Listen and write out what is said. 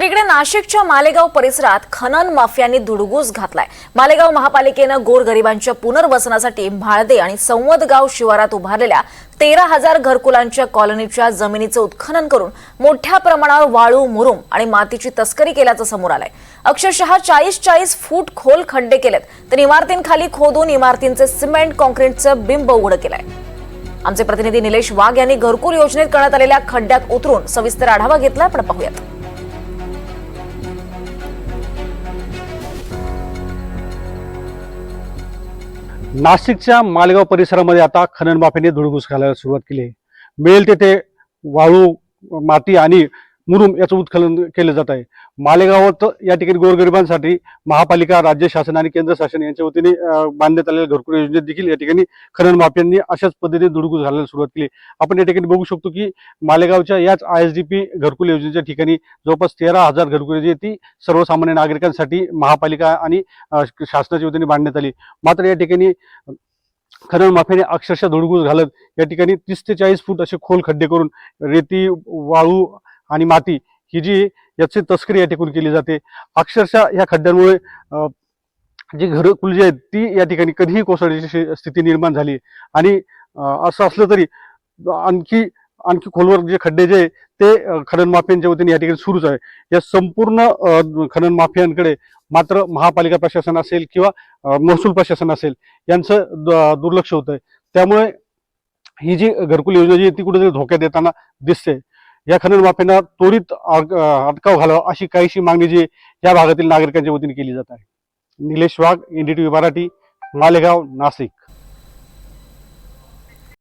तर इकडे नाशिकच्या मालेगाव परिसरात खनन माफियांनी धुडगूस घातलाय. मालेगाव महापालिकेनं गोरगरिबांच्या पुनर्वसनासाठी म्हाळदे आणि संवदगाव शिवारात उभारलेल्या तेरा हजार घरकुलांच्या कॉलनीच्या जमिनीचं उत्खनन करून मोठ्या प्रमाणावर वाळू मुरुम आणि मातीची तस्करी केल्याचं समोर आलंय. अक्षरशः चाळीस चाळीस फूट खोल खड्डे केलेत तर इमारतींखाली खोदून इमारतींचे सिमेंट कॉन्क्रीटचं बिंब उघडं केलंय. आमचे प्रतिनिधी निलेश वाघ यांनी घरकुल योजनेत करण्यात आलेल्या खड्ड्यात उतरून सविस्तर आढावा घेतला आपण पाहूयात. नाशिकच्या मालेगाव परिसरामध्ये आता खनन माफियाने घालायला सुरुवात केली आहे. मिळेल तेथे वाळू माती आणि मुरुम याचं उत्खनन केलं जात आहे. मालेगावात या ठिकाणी गोरगरिबांसाठी महापालिका राज्य शासन आणि केंद्र शासन यांच्या वतीने बांधण्यात आलेल्या घरकुल योजनेत देखील या ठिकाणी खनन माफियांनी अशाच पद्धतीने धुडगूस घालायला सुरुवात केली. आपण या ठिकाणी बघू शकतो की मालेगावच्या याच आय एस डी पी घरकुल योजनेच्या ठिकाणी जवळपास तेरा हजार घरकुल जी ती सर्वसामान्य नागरिकांसाठी महापालिका आणि शासनाच्या वतीने बांधण्यात आली. मात्र या ठिकाणी खनन माफियाने अक्षरशः धुडगूस घालत या ठिकाणी तीस ते चाळीस फूट असे खोल खड्डे करून रेती वाळू आणि माती ही जी याची तस्करी या ठिकाणी केली जाते. अक्षरशः या खड्ड्यांमुळे जी घरकुल जी आहेत ती या ठिकाणी कधीही कोसळण्याची स्थिती निर्माण झाली. आणि असं असलं तरी आणखी आणखी खोलवर जे खड्डे जे ते खनन माफियांच्या वतीने या ठिकाणी सुरूच आहे. या संपूर्ण खनन माफियांकडे मात्र महापालिका प्रशासन असेल किंवा महसूल प्रशासन असेल यांचं द- दुर्लक्ष होत आहे त्यामुळे ही जी घरकुल योजना जी आहे ती कुठेतरी धोक्यात येताना दिसते. या खनन त्वरित अटकाव घालावा अशी काहीशी मागणी जी या भागातील नागरिकांच्या वतीने केली जात आहे. निलेश वाघ एनडीटीव्ही मराठी मालेगाव नाशिक.